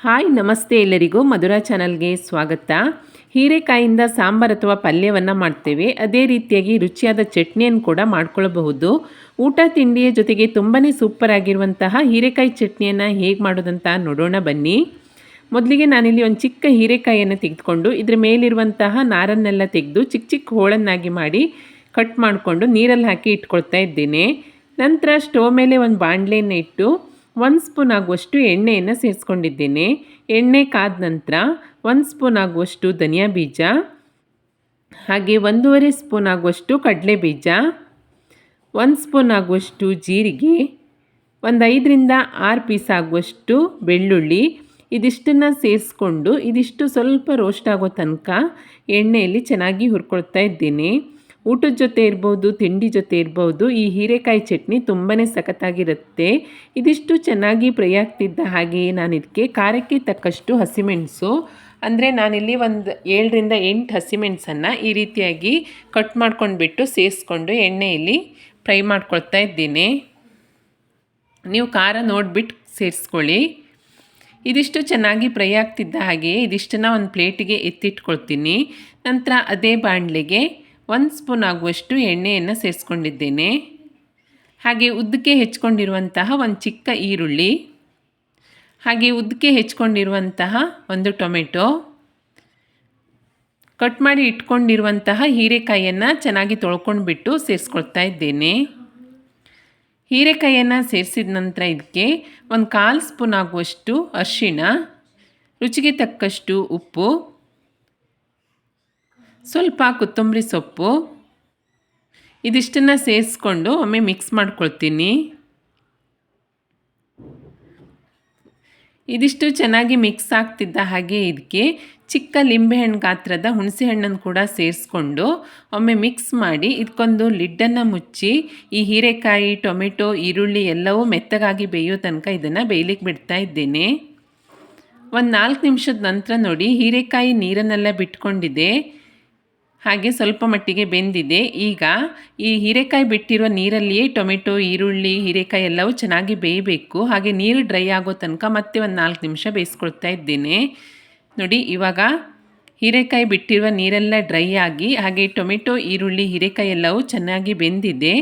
Hi, ನಮಸ್ತೆ ಎಲ್ಲರಿಗೂ. ಮಧುರಾ ಚಾನಲ್ಗೆ ಸ್ವಾಗತ. ಹೀರೆಕಾಯಿಂದ ಸಾಂಬಾರು ಅಥವಾ ಪಲ್ಯವನ್ನು ಮಾಡ್ತೇವೆ. ಅದೇ ರೀತಿಯಾಗಿ ರುಚಿಯಾದ ಚಟ್ನಿಯನ್ನು ಕೂಡ ಮಾಡ್ಕೊಳ್ಳಬಹುದು ಊಟ ತಿಂಡಿಯ ಜೊತೆಗೆ ತುಂಬಾ ಸೂಪರ್ ಆಗಿರುವಂತಹ ಹೀರೆಕಾಯಿ ಚಟ್ನಿಯನ್ನು ಹೇಗೆ ಮಾಡೋದಂತ ನೋಡೋಣ ಬನ್ನಿ. ಮೊದಲಿಗೆ ನಾನಿಲ್ಲಿ ಒಂದು ಚಿಕ್ಕ ಹೀರೆಕಾಯಿಯನ್ನು ತೆಗೆದುಕೊಂಡು, ಇದ್ರ ಮೇಲಿರುವಂತಹ ನಾರನ್ನೆಲ್ಲ ತೆಗೆದು ಚಿಕ್ಕ ಚಿಕ್ಕ ಹೋಳನ್ನಾಗಿ ಮಾಡಿ ಕಟ್ ಮಾಡಿಕೊಂಡು ನೀರಲ್ಲಿ ಹಾಕಿ ಇಟ್ಕೊಳ್ತಾ ಇದ್ದೇನೆ. ನಂತರ ಸ್ಟೋವ್ ಮೇಲೆ ಒಂದು ಬಾಣಲೆಯನ್ನು ಇಟ್ಟು ಒಂದು ಸ್ಪೂನ್ ಆಗುವಷ್ಟು ಎಣ್ಣೆಯನ್ನು ಸೇರಿಸ್ಕೊಂಡಿದ್ದೇನೆ. ಎಣ್ಣೆ ಕಾದ ನಂತರ ಒಂದು ಸ್ಪೂನ್ ಆಗುವಷ್ಟು ಧನಿಯಾ ಬೀಜ, ಹಾಗೆ ಒಂದೂವರೆ ಸ್ಪೂನ್ ಆಗುವಷ್ಟು ಕಡಲೆ ಬೀಜ ಒಂದು ಸ್ಪೂನ್ ಆಗುವಷ್ಟು ಜೀರಿಗೆ, ಒಂದು ಐದರಿಂದ ಆರು ಪೀಸ್ ಆಗುವಷ್ಟು ಬೆಳ್ಳುಳ್ಳಿ. ಇದಿಷ್ಟನ್ನು ಸೇರಿಸ್ಕೊಂಡು ಇದಿಷ್ಟು ಸ್ವಲ್ಪ ರೋಸ್ಟ್ ಆಗೋ ತನಕ ಎಣ್ಣೆಯಲ್ಲಿ ಚೆನ್ನಾಗಿ ಹುರ್ಕೊಳ್ತಾ ಇದ್ದೇನೆ. ಊಟದ ಜೊತೆ ಇರ್ಬೋದು, ತಿಂಡಿ ಜೊತೆ ಇರ್ಬೋದು, ಈ ಹೀರೆಕಾಯಿ ಚಟ್ನಿ ತುಂಬಾ ಸಖತ್ತಾಗಿರುತ್ತೆ. ಇದಿಷ್ಟು ಚೆನ್ನಾಗಿ ಫ್ರೈ ಆಗ್ತಿದ್ದ ಹಾಗೆ ನಾನು ಇದಕ್ಕೆ ಖಾರಕ್ಕೆ ತಕ್ಕಷ್ಟು ಹಸಿಮೆಣಸು. ಅಂದರೆ ನಾನಿಲ್ಲಿ ಒಂದು ಏಳರಿಂದ ಎಂಟು ಹಸಿಮೆಣಸನ್ನು ಈ ರೀತಿಯಾಗಿ ಕಟ್ ಮಾಡ್ಕೊಂಡ್ಬಿಟ್ಟು ಸೇರಿಸ್ಕೊಂಡು ಎಣ್ಣೆಯಲ್ಲಿ ಫ್ರೈ ಮಾಡ್ಕೊಳ್ತಾ ಇದ್ದೀನಿ. ನೀವು ಖಾರ ನೋಡಿಬಿಟ್ಟು ಸೇರಿಸ್ಕೊಳ್ಳಿ. ಇದಿಷ್ಟು ಚೆನ್ನಾಗಿ ಫ್ರೈ ಆಗ್ತಿದ್ದ ಹಾಗೆ ಇದಿಷ್ಟನ್ನು ಒಂದು ಪ್ಲೇಟಿಗೆ ಎತ್ತಿಟ್ಕೊಳ್ತೀನಿ. ನಂತರ ಅದೇ ಬಾಣಲೆಗೆ ಒಂದು ಸ್ಪೂನ್ ಆಗುವಷ್ಟು ಎಣ್ಣೆಯನ್ನು ಸೇರಿಸ್ಕೊಂಡಿದ್ದೇನೆ. ಹಾಗೆ ಉದ್ದಕ್ಕೆ ಹೆಚ್ಕೊಂಡಿರುವಂತಹ ಒಂದು ಚಿಕ್ಕ ಈರುಳ್ಳಿ, ಹಾಗೆ ಉದ್ದಕ್ಕೆ ಹೆಚ್ಕೊಂಡಿರುವಂತಹ ಒಂದು ಟೊಮೆಟೊ, ಕಟ್ ಮಾಡಿ ಇಟ್ಕೊಂಡಿರುವಂತಹ ಹೀರೆಕಾಯಿಯನ್ನು ಚೆನ್ನಾಗಿ ತೊಳ್ಕೊಂಡ್ಬಿಟ್ಟು ಸೇರಿಸ್ಕೊಳ್ತಾ ಇದ್ದೇನೆ. ಹೀರೆಕಾಯಿಯನ್ನು ಸೇರಿಸಿದ ನಂತರ ಇದಕ್ಕೆ ಒಂದು ಕಾಲು ಸ್ಪೂನ್ ಆಗುವಷ್ಟು ಅರಿಶಿಣ, ರುಚಿಗೆ ತಕ್ಕಷ್ಟು ಉಪ್ಪು ಸ್ವಲ್ಪ ಕೊತ್ತಂಬರಿ ಸೊಪ್ಪು. ಇದಿಷ್ಟನ್ನು ಸೇರಿಸ್ಕೊಂಡು ಒಮ್ಮೆ ಮಿಕ್ಸ್ ಮಾಡ್ಕೊಳ್ತೀನಿ. ಇದಿಷ್ಟು ಚೆನ್ನಾಗಿ ಮಿಕ್ಸ್ ಆಗ್ತಿದ್ದ ಹಾಗೆ ಇದಕ್ಕೆ ಚಿಕ್ಕ ಲಿಂಬೆಹಣ್ಣು ಗಾತ್ರದ ಹುಣಸೆಹಣ್ಣನ್ನು ಕೂಡ ಸೇರಿಸ್ಕೊಂಡು ಒಮ್ಮೆ ಮಿಕ್ಸ್ ಮಾಡಿ ಇದಕ್ಕೊಂದು ಲಿಡ್ಡನ್ನು ಮುಚ್ಚಿ ಈ ಹೀರೆಕಾಯಿ, ಟೊಮೆಟೊ, ಈರುಳ್ಳಿ ಎಲ್ಲವೂ ಮೆತ್ತಗಾಗಿ ಬೇಯೋ ತನಕ ಇದನ್ನು ಬೇಯಲಿಕ್ಕೆ ಬಿಡ್ತಾ ಇದ್ದೇನೆ. ಒಂದು ನಾಲ್ಕು ನಿಮಿಷದ ನಂತರ ನೋಡಿ ಹೀರೆಕಾಯಿ ನೀರನ್ನೆಲ್ಲ ಬಿಟ್ಕೊಂಡಿದೆ. ಹಾಗೆ ಸ್ವಲ್ಪ ಮಟ್ಟಿಗೆ ಬೆಂದಿದೆ. ಈಗ ಈ ಹೀರೆಕಾಯಿ ಬಿಟ್ಟಿರುವ ನೀರಲ್ಲಿಯೇ ಟೊಮೆಟೊ, ಈರುಳ್ಳಿ, ಹೀರೆಕಾಯಿ ಎಲ್ಲವೂ ಚೆನ್ನಾಗಿ ಬೇಯಬೇಕು. ಹಾಗೆ ನೀರು ಡ್ರೈ ಆಗೋ ತನಕ ಮತ್ತೆ ಒಂದು ನಾಲ್ಕು ನಿಮಿಷ ಬೇಯಿಸ್ಕೊಳ್ತಾ ಇದ್ದೇನೆ. ನೋಡಿ, ಇವಾಗ ಹೀರೆಕಾಯಿ ಬಿಟ್ಟಿರುವ ನೀರೆಲ್ಲ ಡ್ರೈ ಆಗಿ, ಹಾಗೆ ಟೊಮೆಟೊ, ಈರುಳ್ಳಿ ಹೀರೆಕಾಯಿ ಎಲ್ಲವೂ ಚೆನ್ನಾಗಿ ಬೆಂದಿದೆ.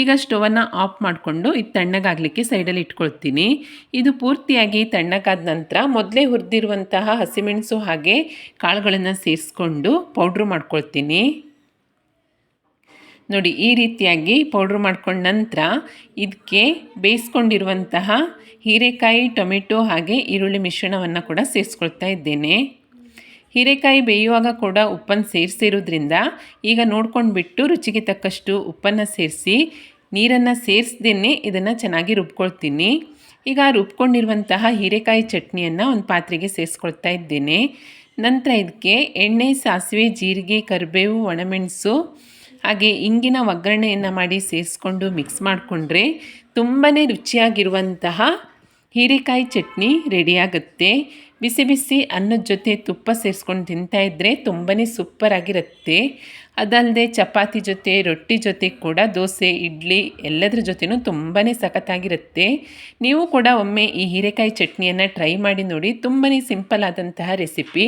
ಈಗ ಸ್ಟೋವನ್ನು ಆಫ್ ಮಾಡಿಕೊಂಡು ಇದು ತಣ್ಣಗಾಗಲಿಕ್ಕೆ ಸೈಡಲ್ಲಿ ಇಟ್ಕೊಳ್ತೀನಿ. ಇದು ಪೂರ್ತಿಯಾಗಿ ತಣ್ಣಗಾದ ನಂತರ ಮೊದಲೇ ಹುರಿದಿರುವಂತಹ ಹಸಿಮೆಣಸು ಹಾಗೆ ಕಾಳುಗಳನ್ನು ಸೇರಿಸ್ಕೊಂಡು ಪೌಡ್ರು ಮಾಡ್ಕೊಳ್ತೀನಿ. ನೋಡಿ, ಈ ರೀತಿಯಾಗಿ ಪೌಡ್ರ್ ಮಾಡ್ಕೊಂಡ ನಂತರ ಇದಕ್ಕೆ ಬೇಯಿಸ್ಕೊಂಡಿರುವಂತಹ ಹೀರೆಕಾಯಿ, ಟೊಮೆಟೊ ಹಾಗೆ ಈರುಳ್ಳಿ ಮಿಶ್ರಣವನ್ನು ಕೂಡ ಸೇರಿಸ್ಕೊಳ್ತಾ ಇದ್ದೇನೆ. ಹೀರೆಕಾಯಿ ಬೇಯುವಾಗ ಕೂಡ ಉಪ್ಪನ್ನು ಸೇರಿಸಿರೋದ್ರಿಂದ ಈಗ ನೋಡ್ಕೊಂಡ್ಬಿಟ್ಟು ರುಚಿಗೆ ತಕ್ಕಷ್ಟು ಉಪ್ಪನ್ನು ಸೇರಿಸಿ ನೀರನ್ನು ಸೇರಿಸ್ದೇ ಇದನ್ನು ಚೆನ್ನಾಗಿ ರುಬ್ಕೊಳ್ತೀನಿ. ಈಗ ರುಬ್ಕೊಂಡಿರುವಂತಹ ಹೀರೆಕಾಯಿ ಚಟ್ನಿಯನ್ನು ಒಂದು ಪಾತ್ರೆಗೆ ಸೇರಿಸ್ಕೊಳ್ತಾ ಇದ್ದೇನೆ. ನಂತರ ಇದಕ್ಕೆ ಎಣ್ಣೆ, ಸಾಸಿವೆ, ಜೀರಿಗೆ, ಕರಿಬೇವು, ಒಣಮೆಣಸು, ಹಾಗೆ ಇಂಗಿನ ಒಗ್ಗರಣೆಯನ್ನು ಮಾಡಿ ಸೇರಿಸ್ಕೊಂಡು ಮಿಕ್ಸ್ ಮಾಡಿಕೊಂಡ್ರೆ ತುಂಬಾ ರುಚಿಯಾಗಿರುವಂತಹ ಹೀರೆಕಾಯಿ ಚಟ್ನಿ ರೆಡಿಯಾಗುತ್ತೆ. ಬಿಸಿ ಬಿಸಿ ಅನ್ನದ ಜೊತೆ ತುಪ್ಪ ಸೇರಿಸ್ಕೊಂಡು ತಿಂತಾಯಿದ್ರೆ ತುಂಬಾ ಸೂಪರಾಗಿರುತ್ತೆ. ಅದಲ್ಲದೆ ಚಪಾತಿ ಜೊತೆ, ರೊಟ್ಟಿ ಜೊತೆ ಕೂಡ ದೋಸೆ, ಇಡ್ಲಿ ಎಲ್ಲದರ ಜೊತೆನೂ ತುಂಬಾ ಸಖತ್ತಾಗಿರುತ್ತೆ. ನೀವು ಕೂಡ ಒಮ್ಮೆ ಈ ಹೀರೆಕಾಯಿ ಚಟ್ನಿಯನ್ನು ಟ್ರೈ ಮಾಡಿ ನೋಡಿ ತುಂಬಾ ಸಿಂಪಲ್ ಆದಂತಹ ರೆಸಿಪಿ.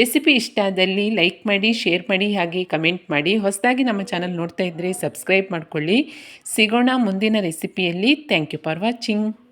ರೆಸಿಪಿ ಇಷ್ಟ ಆದಲ್ಲಿ ಲೈಕ್ ಮಾಡಿ, ಶೇರ್ ಮಾಡಿ, ಹಾಗೆ ಕಮೆಂಟ್ ಮಾಡಿ. ಹೊಸದಾಗಿ ನಮ್ಮ ಚಾನಲ್ ನೋಡ್ತಾ ಇದ್ದರೆ ಸಬ್ಸ್ಕ್ರೈಬ್ ಮಾಡ್ಕೊಳ್ಳಿ. ಸಿಗೋಣ ಮುಂದಿನ ರೆಸಿಪಿಯಲ್ಲಿ. Thank you for watching.